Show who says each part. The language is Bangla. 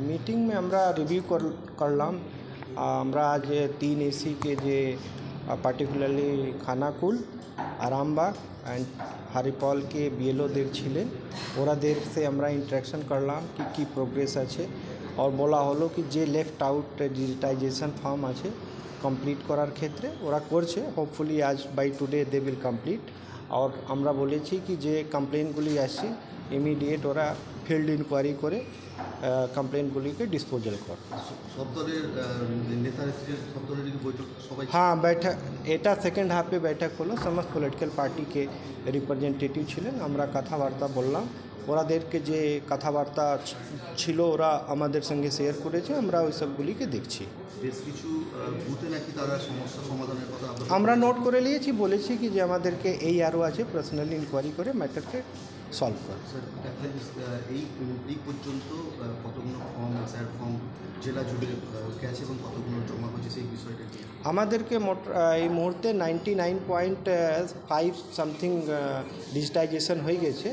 Speaker 1: मीटिंग में আমরা রিভিউ করলাম আমরা আজ তিন এসিকে যে পার্টিকুলারলি খানাকুল আরামবাগ অ্যান্ড হারিপলকে বিএলওদের ছিলেন ওরাদের সে আমরা ইন্টারাকশন করলাম কি কি প্রোগ্রেস আছে আর বলা হলো কি যে লেফট আউট ডিজিটাইজেশন ফর্ম আছে কমপ্লিট করার ক্ষেত্রে ওরা করছে হোপফুলি আজ by today they will complete আর আমরা বলেছি কি যে কমপ্লেনগুলি আসছে ইমিডিয়েট ওরা ফিল্ড ইনকোয়ারি করে কমপ্লেনগুলিকে ডিসপোজাল করে
Speaker 2: সব দলের আহ, নেতা নেত্রীদের সব দলেরই বৈঠক সবাই
Speaker 1: হ্যাঁ बैठक এটা সেকেন্ড হাফে बैठक হলো সমস্ত পলিটিক্যাল পার্টিকে রিপ্রেজেন্টেটিভ ছিলেন আমরা কথাবার্তা বললাম ওরাদেরকে যে কথাবার্তা ছিল ওরা আমাদের সঙ্গে শেয়ার করেছে আমরা ওই সবগুলিকে দেখছি। আমরা নোট করে নিয়েছি বলেছি কি যে আমাদেরকে এই আরও আছে পার্সোনালি ইনকোয়ারি করে ম্যাটারকে সলভ করে।
Speaker 2: এই এই পর্যন্ত কতগুলো ফর্ম স্যার ফর্ম জেলা জুড়ে গেছে এবং কতগুলো জমা হয়েছে সেই বিষয়টা
Speaker 1: আমাদেরকে মোট এই মুহূর্তে ninety nine point five something digitisation হয়ে গেছে।